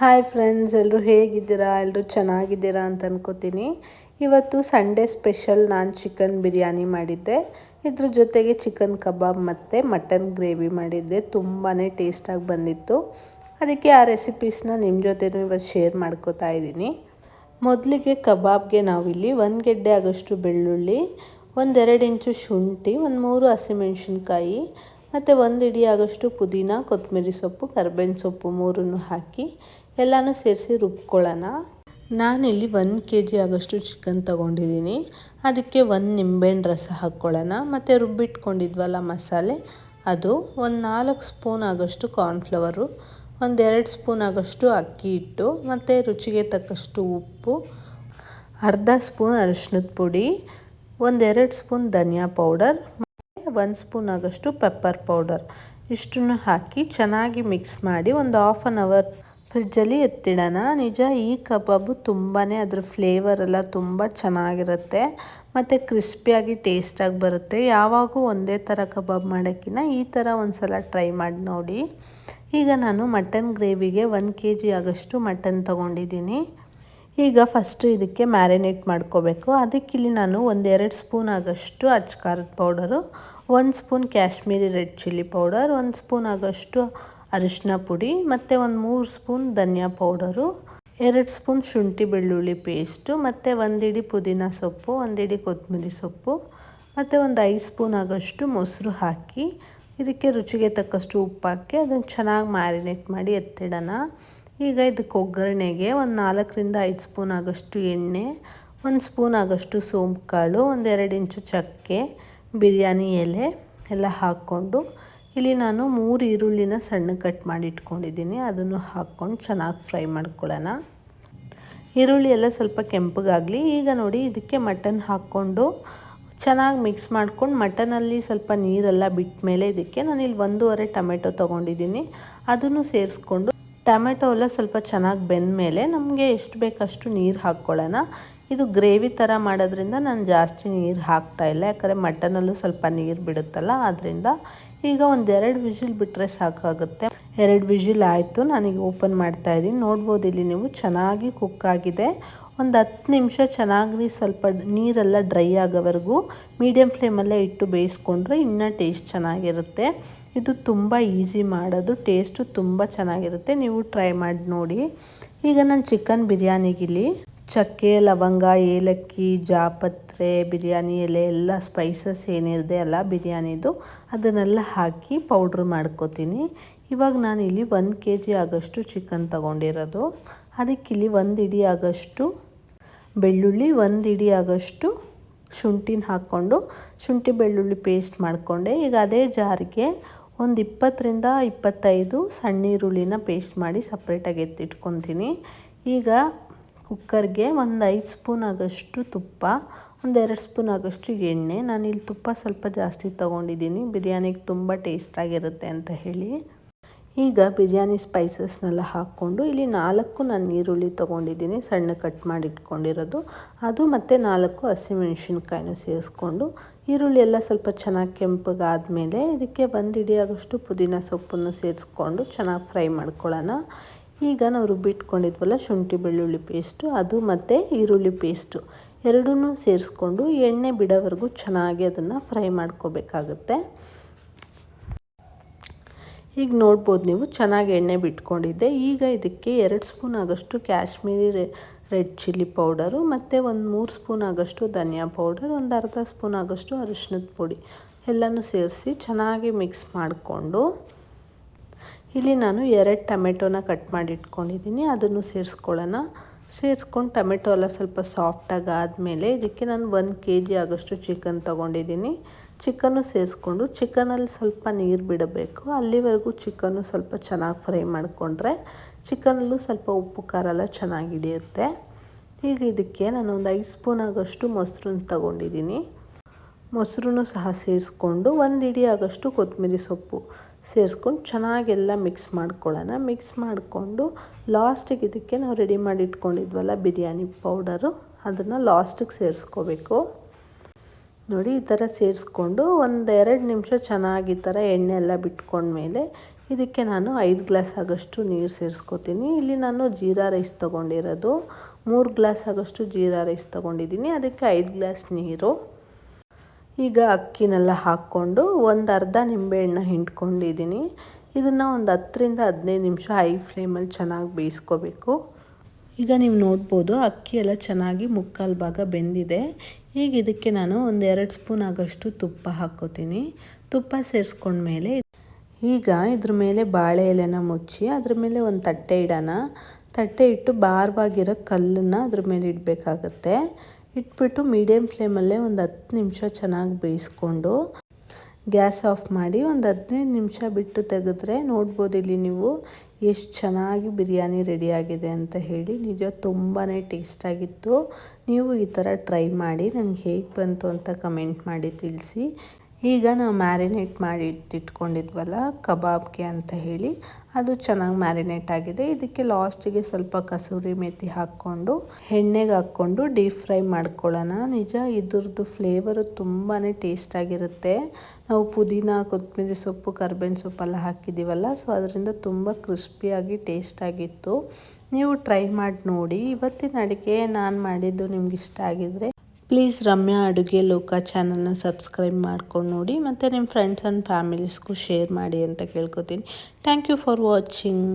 Hi friends ಎಲ್ಲರೂ ಹೇಗಿದ್ದೀರಾ? ಎಲ್ಲರೂ ಚೆನ್ನಾಗಿದ್ದೀರಾ ಅಂತ ಅನ್ಕೋತೀನಿ. ಇವತ್ತು ಸಂಡೇ ಸ್ಪೆಷಲ್ ನಾನು ಚಿಕನ್ ಬಿರಿಯಾನಿ ಮಾಡಿದ್ದೆ. ಇದ್ರ ಜೊತೆಗೆ ಚಿಕನ್ ಕಬಾಬ್ ಮತ್ತು ಮಟನ್ ಗ್ರೇವಿ ಮಾಡಿದ್ದೆ. ತುಂಬಾ ಟೇಸ್ಟಾಗಿ ಬಂದಿತ್ತು. ಅದಕ್ಕೆ ಆ ರೆಸಿಪೀಸ್ನ ನಿಮ್ಮ ಜೊತೆನೂ ಇವತ್ತು ಶೇರ್ ಮಾಡ್ಕೋತಾ ಇದ್ದೀನಿ. ಮೊದಲಿಗೆ ಕಬಾಬ್ಗೆ ನಾವಿಲ್ಲಿ ಒಂದು ಗೆಡ್ಡೆ ಆಗೋಷ್ಟು ಬೆಳ್ಳುಳ್ಳಿ, ಒಂದೆರಡು ಇಂಚು ಶುಂಠಿ, ಒಂದು ಮೂರು ಹಸಿಮೆಣ್ಸಿನ್ಕಾಯಿ, ಮತ್ತು ಒಂದು ಇಡಿ ಆಗೋಷ್ಟು ಪುದೀನ ಕೊತ್ತಂಬರಿ ಸೊಪ್ಪು, ಕರ್ಬೇವಿನ ಸೊಪ್ಪು ಮೂರನ್ನು ಹಾಕಿ ಎಲ್ಲನೂ ಸೇರಿಸಿ ರುಬ್ಕೊಳ್ಳೋಣ. ನಾನಿಲ್ಲಿ ಒನ್ ಕೆ ಜಿ ಆಗೋಷ್ಟು ಚಿಕನ್ ತೊಗೊಂಡಿದ್ದೀನಿ. ಅದಕ್ಕೆ ಒಂದು ನಿಂಬೆಹಣ್ಣು ರಸ ಹಾಕ್ಕೊಳ್ಳೋಣ. ಮತ್ತು ರುಬ್ಬಿಟ್ಕೊಂಡಿದ್ವಲ್ಲ ಮಸಾಲೆ, ಅದು ಒಂದು ನಾಲ್ಕು ಸ್ಪೂನ್ ಆಗೋಷ್ಟು ಕಾರ್ನ್ಫ್ಲವರು ಒಂದೆರಡು ಸ್ಪೂನ್ ಆಗೋಷ್ಟು ಅಕ್ಕಿ ಹಿಟ್ಟು, ಮತ್ತು ರುಚಿಗೆ ತಕ್ಕಷ್ಟು ಉಪ್ಪು, ಅರ್ಧ ಸ್ಪೂನ್ ಅರಿಶಿನದ ಪುಡಿ ಒಂದೆರಡು ಸ್ಪೂನ್ ಧನಿಯಾ ಪೌಡರ್, ಮತ್ತು ಒಂದು ಸ್ಪೂನ್ ಆಗೋಷ್ಟು ಪೆಪ್ಪರ್ ಪೌಡರ್. ಇಷ್ಟನ್ನು ಹಾಕಿ ಚೆನ್ನಾಗಿ ಮಿಕ್ಸ್ ಮಾಡಿ ಒಂದು ಹಾಫ್ ಆನ್ ಅವರ್ ಫ್ರಿಜ್ಜಲ್ಲಿ ಎತ್ತಿಡೋಣ. ನಿಜ, ಈ ಕಬಾಬು ತುಂಬಾ ಅದ್ರ ಫ್ಲೇವರ್ ಎಲ್ಲ ತುಂಬ ಚೆನ್ನಾಗಿರುತ್ತೆ. ಮತ್ತು ಕ್ರಿಸ್ಪಿಯಾಗಿ ಟೇಸ್ಟಾಗಿ ಬರುತ್ತೆ. ಯಾವಾಗೂ ಒಂದೇ ಥರ ಕಬಾಬ್ ಮಾಡೋಕ್ಕಿಂತ ಈ ಥರ ಒಂದು ಸಲ ಟ್ರೈ ಮಾಡಿ ನೋಡಿ. ಈಗ ನಾನು ಮಟನ್ ಗ್ರೇವಿಗೆ ಒಂದು ಕೆ ಜಿ ಆಗೋಷ್ಟು ಮಟನ್ ತೊಗೊಂಡಿದ್ದೀನಿ. ಈಗ ಫಸ್ಟು ಇದಕ್ಕೆ ಮ್ಯಾರಿನೇಟ್ ಮಾಡ್ಕೋಬೇಕು. ಅದಕ್ಕಿಲ್ಲಿ ನಾನು ಒಂದೆರಡು ಸ್ಪೂನ್ ಆಗೋಷ್ಟು ಅಚ್ಚ ಖಾರದ ಪೌಡರು ಒಂದು spoon Kashmiri red chilli powder ಒಂದು ಸ್ಪೂನ್ ಆಗೋಷ್ಟು ಅರಿಶಿನ ಪುಡಿ ಮತ್ತು ಒಂದು ಮೂರು ಸ್ಪೂನ್ ಧನಿಯಾ ಪೌಡರು, ಎರಡು ಸ್ಪೂನ್ ಶುಂಠಿ ಬೆಳ್ಳುಳ್ಳಿ ಪೇಸ್ಟು, ಮತ್ತು ಒಂದಿಡಿ ಪುದೀನ ಸೊಪ್ಪು ಒಂದಿಡಿ ಕೊತ್ತಂಬರಿ ಸೊಪ್ಪು, ಮತ್ತು ಒಂದು ಐದು ಸ್ಪೂನ್ ಆಗೋಷ್ಟು ಮೊಸರು ಹಾಕಿ ಇದಕ್ಕೆ ರುಚಿಗೆ ತಕ್ಕಷ್ಟು ಉಪ್ಪು ಹಾಕಿ ಅದನ್ನು ಚೆನ್ನಾಗಿ ಮ್ಯಾರಿನೇಟ್ ಮಾಡಿ ಎತ್ತಿಡೋಣ. ಈಗ ಇದಕ್ಕೆ ಒಗ್ಗರಣೆಗೆ ಒಂದು ನಾಲ್ಕರಿಂದ ಐದು ಸ್ಪೂನ್ ಆಗೋಷ್ಟು ಎಣ್ಣೆ, ಒಂದು ಸ್ಪೂನ್ ಆಗೋಷ್ಟು ಸೋಂಪು ಕಾಳು ಒಂದೆರಡು ಇಂಚು ಚಕ್ಕೆ, ಬಿರಿಯಾನಿ ಎಲೆ ಎಲ್ಲ ಹಾಕ್ಕೊಂಡು ಇಲ್ಲಿ ನಾನು ಮೂರು ಈರುಳ್ಳಿನ ಸಣ್ಣ ಕಟ್ ಮಾಡಿ ಇಟ್ಕೊಂಡಿದ್ದೀನಿ. ಅದನ್ನು ಹಾಕ್ಕೊಂಡು ಚೆನ್ನಾಗಿ ಫ್ರೈ ಮಾಡ್ಕೊಳ್ಳೋಣ. ಈರುಳ್ಳಿ ಎಲ್ಲ ಸ್ವಲ್ಪ ಕೆಂಪಗಾಗಲಿ. ಈಗ ನೋಡಿ ಇದಕ್ಕೆ ಮಟನ್ ಹಾಕ್ಕೊಂಡು ಚೆನ್ನಾಗಿ ಮಿಕ್ಸ್ ಮಾಡ್ಕೊಂಡು ಮಟನಲ್ಲಿ ಸ್ವಲ್ಪ ನೀರೆಲ್ಲ ಬಿಟ್ಟ ಮೇಲೆ ಇದಕ್ಕೆ ನಾನು ಇಲ್ಲಿ ಒಂದೂವರೆ ಟೊಮೆಟೊ ತೊಗೊಂಡಿದ್ದೀನಿ. ಅದನ್ನು ಸೇರಿಸ್ಕೊಂಡು ಟೊಮೆಟೊ ಎಲ್ಲ ಸ್ವಲ್ಪ ಚೆನ್ನಾಗಿ ಬೆಂದ ಮೇಲೆ ನಮಗೆ ಎಷ್ಟು ಬೇಕಷ್ಟು ನೀರು ಹಾಕ್ಕೊಳ್ಳೋಣ. ಇದು ಗ್ರೇವಿ ಥರ ಮಾಡೋದ್ರಿಂದ ನಾನು ಜಾಸ್ತಿ ನೀರು ಹಾಕ್ತಾಯಿಲ್ಲ ಯಾಕಂದರೆ ಮಟನಲ್ಲೂ ಸ್ವಲ್ಪ ನೀರು ಬಿಡುತ್ತಲ್ಲ ಆದ್ದರಿಂದ ಈಗ ಒಂದೆರಡು ವಿಷಿಲ್ ಬಿಟ್ಟರೆ ಸಾಕಾಗುತ್ತೆ. ಎರಡು ವಿಷಿಲ್ ಆಯಿತು, ನನಗೆ ಓಪನ್ ಮಾಡ್ತಾ ಇದ್ದೀನಿ. ನೋಡ್ಬೋದು ಇಲ್ಲಿ ನೀವು ಚೆನ್ನಾಗಿ ಕುಕ್ ಆಗಿದೆ. ಒಂದು ಹತ್ತು ನಿಮಿಷ ಚೆನ್ನಾಗಿ ಸ್ವಲ್ಪ ನೀರೆಲ್ಲ ಡ್ರೈ ಆಗೋವರೆಗೂ ಮೀಡಿಯಮ್ ಫ್ಲೇಮಲ್ಲೇ ಇಟ್ಟು ಬೇಯಿಸ್ಕೊಂಡ್ರೆ ಇನ್ನೂ ಟೇಸ್ಟ್ ಚೆನ್ನಾಗಿರುತ್ತೆ. ಇದು ತುಂಬ ಈಸಿ ಮಾಡೋದು, ಟೇಸ್ಟು ತುಂಬ ಚೆನ್ನಾಗಿರುತ್ತೆ. ನೀವು ಟ್ರೈ ಮಾಡಿ ನೋಡಿ. ಈಗ ನಾನು ಚಿಕನ್ ಬಿರಿಯಾನಿಗಿಲ್ಲಿ ಚಕ್ಕೆ, ಲವಂಗ, ಏಲಕ್ಕಿ, ಜಾಪತ್ರೆ, ಬಿರಿಯಾನಿ ಎಲೆ, ಎಲ್ಲ ಸ್ಪೈಸಸ್ ಏನಿದೆ ಅಲ್ಲ ಬಿರಿಯಾನಿದು. ಅದನ್ನೆಲ್ಲ ಹಾಕಿ ಪೌಡ್ರ್ ಮಾಡ್ಕೋತೀನಿ. ಇವಾಗ ನಾನು ಇಲ್ಲಿ ಒಂದು ಕೆ ಜಿ ಆಗೋಷ್ಟು ಚಿಕನ್ ತಗೊಂಡಿರೋದು. ಅದಕ್ಕಿಲ್ಲಿ ಒಂದು ಇಡಿ ಆಗೋಷ್ಟು ಬೆಳ್ಳುಳ್ಳಿ, ಒಂದು ಇಡಿ ಆಗೋಷ್ಟು ಶುಂಠಿನ ಹಾಕ್ಕೊಂಡು ಶುಂಠಿ ಬೆಳ್ಳುಳ್ಳಿ ಪೇಸ್ಟ್ ಮಾಡಿಕೊಂಡೆ. ಈಗ ಅದೇ ಜಾರಿಗೆ ಒಂದು ಇಪ್ಪತ್ತರಿಂದ ಇಪ್ಪತ್ತೈದು ಸಣ್ಣ ಈರುಳ್ಳಿನ ಪೇಸ್ಟ್ ಮಾಡಿ ಸಪ್ರೇಟಾಗಿ ಎತ್ತಿಟ್ಕೊತೀನಿ. ಈಗ ಕುಕ್ಕರ್ಗೆ ಒಂದು ಐದು ಸ್ಪೂನ್ ಆಗೋಷ್ಟು ತುಪ್ಪ ಒಂದೆರಡು ಸ್ಪೂನ್ ಆಗೋಷ್ಟು ಎಣ್ಣೆ. ನಾನಿಲ್ಲಿ ತುಪ್ಪ ಸ್ವಲ್ಪ ಜಾಸ್ತಿ ತೊಗೊಂಡಿದ್ದೀನಿ. ಬಿರಿಯಾನಿಗೆ ತುಂಬ ಟೇಸ್ಟಾಗಿರುತ್ತೆ ಅಂತ ಹೇಳಿ. ಈಗ ಬಿರಿಯಾನಿ ಸ್ಪೈಸಸ್ನೆಲ್ಲ ಹಾಕ್ಕೊಂಡು ಇಲ್ಲಿ ನಾಲ್ಕು ನಾನು ಈರುಳ್ಳಿ ತೊಗೊಂಡಿದ್ದೀನಿ, ಸಣ್ಣ ಕಟ್ ಮಾಡಿ ಇಟ್ಕೊಂಡಿರೋದು ಅದು ಮತ್ತು ನಾಲ್ಕು ಹಸಿಮೆಣ್ಸಿನ್ಕಾಯಿನೂ ಸೇರಿಸ್ಕೊಂಡು ಈರುಳ್ಳಿ ಎಲ್ಲ ಸ್ವಲ್ಪ ಚೆನ್ನಾಗಿ ಕೆಂಪಗಾದಮೇಲೆ ಇದಕ್ಕೆ ಒಂದು ಹಿಡಿಯಾಗಷ್ಟು ಪುದೀನ ಸೊಪ್ಪನ್ನು ಸೇರಿಸ್ಕೊಂಡು ಚೆನ್ನಾಗಿ ಫ್ರೈ ಮಾಡ್ಕೊಳ್ಳೋಣ. ಈಗ ನಾವು ರುಬ್ಬಿಟ್ಕೊಂಡಿದ್ವಲ್ಲ ಶುಂಠಿ ಬೆಳ್ಳುಳ್ಳಿ ಪೇಸ್ಟು ಅದು ಮತ್ತು ಈರುಳ್ಳಿ ಪೇಸ್ಟು ಎರಡೂ ಸೇರಿಸ್ಕೊಂಡು ಎಣ್ಣೆ ಬಿಡೋವರೆಗೂ ಚೆನ್ನಾಗಿ ಅದನ್ನು ಫ್ರೈ ಮಾಡ್ಕೋಬೇಕಾಗುತ್ತೆ. ಈಗ ನೋಡ್ಬೋದು ನೀವು, ಚೆನ್ನಾಗಿ ಎಣ್ಣೆ ಬಿಟ್ಕೊಂಡಿದ್ದೆ. ಈಗ ಇದಕ್ಕೆ ಎರಡು ಸ್ಪೂನ್ ಆಗೋಷ್ಟು ಕಾಶ್ಮೀರಿ ರೆಡ್ ಚಿಲ್ಲಿ ಪೌಡರು ಮತ್ತು ಒಂದು ಮೂರು ಸ್ಪೂನ್ ಆಗೋಷ್ಟು ಧನಿಯಾ ಪೌಡರ್, ಒಂದು ಅರ್ಧ ಸ್ಪೂನ್ ಆಗೋಷ್ಟು ಅರಿಶಿನದ ಪುಡಿ. ಎಲ್ಲನೂ ಸೇರಿಸಿ ಚೆನ್ನಾಗಿ ಮಿಕ್ಸ್ ಮಾಡಿಕೊಂಡು ಇಲ್ಲಿ ನಾನು ಎರಡು ಟೊಮೆಟೊನ ಕಟ್ ಮಾಡಿ ಇಟ್ಕೊಂಡಿದ್ದೀನಿ, ಅದನ್ನು ಸೇರಿಸ್ಕೊಳ್ಳೋಣ. ಸೇರಿಸ್ಕೊಂಡು ಟೊಮೆಟೊ ಎಲ್ಲ ಸ್ವಲ್ಪ ಸಾಫ್ಟಾಗಿ ಆದಮೇಲೆ ಇದಕ್ಕೆ ನಾನು ಒಂದು ಕೆ ಜಿ ಆಗೋಷ್ಟು ಚಿಕನ್ ತೊಗೊಂಡಿದ್ದೀನಿ. ಚಿಕನ್ನು ಸೇರಿಸ್ಕೊಂಡು ಚಿಕನಲ್ಲಿ ಸ್ವಲ್ಪ ನೀರು ಬಿಡಬೇಕು. ಅಲ್ಲಿವರೆಗೂ ಚಿಕನ್ನು ಸ್ವಲ್ಪ ಚೆನ್ನಾಗಿ ಫ್ರೈ ಮಾಡಿಕೊಂಡ್ರೆ ಚಿಕನಲ್ಲೂ ಸ್ವಲ್ಪ ಉಪ್ಪು ಖಾರ ಎಲ್ಲ ಚೆನ್ನಾಗಿ ಹಿಡಿಯುತ್ತೆ. ಈಗ ಇದಕ್ಕೆ ನಾನು ಒಂದು ಐದು ಸ್ಪೂನ್ ಆಗೋಷ್ಟು ಮೊಸರನ್ನ ತೊಗೊಂಡಿದ್ದೀನಿ. ಮೊಸರು ಸಹ ಸೇರಿಸ್ಕೊಂಡು ಒಂದು ಇಡಿ ಆಗೋಷ್ಟು ಕೊತ್ತಂಬರಿ ಸೊಪ್ಪು ಸೇರಿಸ್ಕೊಂಡು ಚೆನ್ನಾಗೆಲ್ಲ ಮಿಕ್ಸ್ ಮಾಡ್ಕೊಳ್ಳೋಣ. ಮಿಕ್ಸ್ ಮಾಡಿಕೊಂಡು ಲಾಸ್ಟಿಗೆ ಇದಕ್ಕೆ ನಾವು ರೆಡಿ ಮಾಡಿ ಇಟ್ಕೊಂಡಿದ್ವಲ್ಲ ಬಿರಿಯಾನಿ ಪೌಡರು ಅದನ್ನು ಲಾಸ್ಟಿಗೆ ಸೇರಿಸ್ಕೋಬೇಕು. ನೋಡಿ ಈ ಥರ ಸೇರಿಸ್ಕೊಂಡು ಒಂದು ಎರಡು ನಿಮಿಷ ಚೆನ್ನಾಗಿ ಈ ಥರ ಎಣ್ಣೆ ಎಲ್ಲ ಬಿಟ್ಕೊಂಡ್ಮೇಲೆ ಇದಕ್ಕೆ ನಾನು ಐದು ಗ್ಲಾಸ್ ಆಗೋಷ್ಟು ನೀರು ಸೇರಿಸ್ಕೋತೀನಿ. ಇಲ್ಲಿ ನಾನು ಜೀರಾ ರೈಸ್ ತೊಗೊಂಡಿರೋದು. ಮೂರು ಗ್ಲಾಸ್ ಆಗೋಷ್ಟು ಜೀರಾ ರೈಸ್ ತೊಗೊಂಡಿದ್ದೀನಿ. ಅದಕ್ಕೆ ಐದು ಗ್ಲಾಸ್ ನೀರು. ಈಗ ಅಕ್ಕಿನೆಲ್ಲ ಹಾಕ್ಕೊಂಡು ಒಂದು ಅರ್ಧ ನಿಂಬೆಹಣ್ಣು ಹಿಂಡ್ಕೊಂಡಿದ್ದೀನಿ. ಇದನ್ನು ಒಂದು ಹತ್ತರಿಂದ ಹದಿನೈದು ನಿಮಿಷ ಹೈ ಫ್ಲೇಮಲ್ಲಿ ಚೆನ್ನಾಗಿ ಬೇಯಿಸ್ಕೋಬೇಕು. ಈಗ ನೀವು ನೋಡ್ಬೋದು ಅಕ್ಕಿ ಎಲ್ಲ ಚೆನ್ನಾಗಿ ಮುಕ್ಕಾಲು ಭಾಗ ಬೆಂದಿದೆ. ಈಗ ಇದಕ್ಕೆ ನಾನು ಒಂದು ಎರಡು ಸ್ಪೂನ್ ಆಗೋಷ್ಟು ತುಪ್ಪ ಹಾಕ್ಕೋತೀನಿ. ತುಪ್ಪ ಸೇರಿಸ್ಕೊಂಡ್ಮೇಲೆ ಈಗ ಇದ್ರ ಮೇಲೆ ಬಾಳೆ ಎಲೆನ ಮುಚ್ಚಿ ಅದ್ರ ಮೇಲೆ ಒಂದು ತಟ್ಟೆ ಇಡೋಣ. ತಟ್ಟೆ ಇಟ್ಟು ಭಾರವಾಗಿರೋ ಕಲ್ಲನ್ನು ಅದ್ರ ಮೇಲೆ ಇಡಬೇಕಾಗತ್ತೆ. ಇಟ್ಬಿಟ್ಟು ಮೀಡಿಯಮ್ ಫ್ಲೇಮಲ್ಲೇ ಒಂದು ಹತ್ತು ನಿಮಿಷ ಚೆನ್ನಾಗಿ ಬೇಯಿಸ್ಕೊಂಡು ಗ್ಯಾಸ್ ಆಫ್ ಮಾಡಿ ಒಂದು ಹದಿನೈದು ನಿಮಿಷ ಬಿಟ್ಟು ತೆಗೆದ್ರೆ ನೋಡ್ಬೋದು ಇಲ್ಲಿ ನೀವು ಎಷ್ಟು ಚೆನ್ನಾಗಿ ಬಿರಿಯಾನಿ ರೆಡಿಯಾಗಿದೆ ಅಂತ ಹೇಳಿ. ನಿಜ ತುಂಬಾ ಟೇಸ್ಟಾಗಿತ್ತು. ನೀವು ಈ ಥರ ಟ್ರೈ ಮಾಡಿ ನನಗೆ ಹೇಗೆ ಬಂತು ಅಂತ ಕಮೆಂಟ್ ಮಾಡಿ ತಿಳಿಸಿ. ಈಗ ನಾವು ಮ್ಯಾರಿನೇಟ್ ಮಾಡಿ ಇಟ್ಟಿಟ್ಕೊಂಡಿದ್ವಲ್ಲ, ಕಬಾಬ್ಗೆ ಅಂತ ಹೇಳಿ, ಅದು ಚೆನ್ನಾಗಿ ಮ್ಯಾರಿನೇಟ್ ಆಗಿದೆ. ಇದಕ್ಕೆ ಲಾಸ್ಟಿಗೆ ಸ್ವಲ್ಪ ಕಸೂರಿ ಮೇಥಿ ಹಾಕ್ಕೊಂಡು, ಎಣ್ಣೆಗೆ ಹಾಕ್ಕೊಂಡು ಡೀಪ್ ಫ್ರೈ ಮಾಡ್ಕೊಳ್ಳೋಣ. ನಿಜ, ಇದ್ರದ್ದು ಫ್ಲೇವರು ತುಂಬಾ ಟೇಸ್ಟಾಗಿರುತ್ತೆ ನಾವು ಪುದೀನ, ಕೊತ್ತಂಬರಿ ಸೊಪ್ಪು, ಕರ್ಬೇವಿನ ಸೊಪ್ಪೆಲ್ಲ ಹಾಕಿದ್ದೀವಲ್ಲ ಸೊ ಅದರಿಂದ ತುಂಬ ಕ್ರಿಸ್ಪಿಯಾಗಿ ಟೇಸ್ಟಾಗಿತ್ತು ನೀವು ಟ್ರೈ ಮಾಡಿ ನೋಡಿ. ಇವತ್ತಿನ ಅಡುಗೆ ನಾನು ಮಾಡಿದ್ದು ನಿಮ್ಗೆ ಇಷ್ಟ ಆಗಿದ್ರೆ ಪ್ಲೀಸ್ ರಮ್ಯಾ ಅಡುಗೆ ಲೋಕ ಚಾನಲ್ನ ಸಬ್ಸ್ಕ್ರೈಬ್ ಮಾಡ್ಕೊಂಡು ನೋಡಿ ಮತ್ತು ನಿಮ್ಮ ಫ್ರೆಂಡ್ಸ್ ಆ್ಯಂಡ್ ಫ್ಯಾಮಿಲೀಸ್ಗೂ ಶೇರ್ ಮಾಡಿ ಅಂತ ಕೇಳ್ಕೊತೀನಿ. Thank you for watching